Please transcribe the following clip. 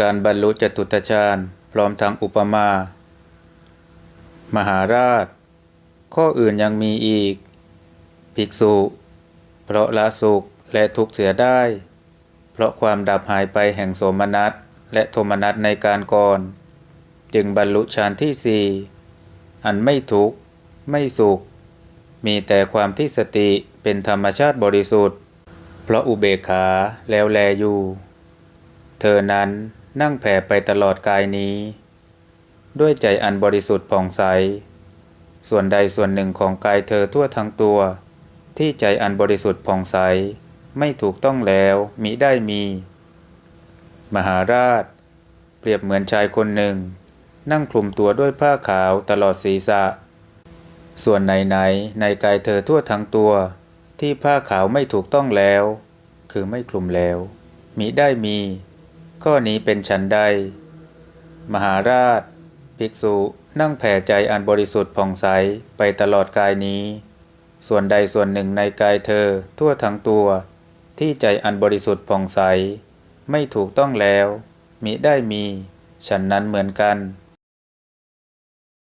การบรรลุจตุตฌานพร้อมทั้งอุปมา มหาราช ข้ออื่นยังมีอีก ภิกษุ เพราะละสุขและทุกข์เสียได้ เพราะความดับหายไปแห่งโสมนัสและโทมนัสในการก่อน จึงบรรลุฌานที่สี่อันไม่ทุกข์ ไม่สุข มีแต่ความที่สติเป็นธรรมชาติบริสุทธิ์ เพราะอุเบกขาแล้วแลอยู่ เธอนั้น นั่งแผ่ไปตลอดกายนี้ ด้วยใจอันบริสุทธิ์ผ่องใส ส่วนใดส่วนหนึ่งของกายเธอทั่วทั้งตัว ที่ใจอันบริสุทธิ์ผ่องใส ไม่ถูกต้องแล้วมิได้มี มหาราช เปรียบเหมือนชายคนหนึ่ง นั่งคลุมตัวด้วยผ้าขาวตลอดศีรษะ ส่วนไหนๆในกายเธอทั่วทั้งตัว ที่ผ้าขาวไม่ถูกต้องแล้ว คือไม่คลุมแล้วมิได้มี ข้อนี้เป็นฉันใด มหาราช ภิกษุนั่งแผ่ใจอันบริสุทธิ์ผ่องใสไปตลอดกายนี้ ส่วนใดส่วนหนึ่งในกายเธอทั่วทั้งตัว ที่ใจอันบริสุทธิ์ผ่องใส ไม่ถูกต้องแล้ว มิได้มี ฉันนั้นเหมือนกัน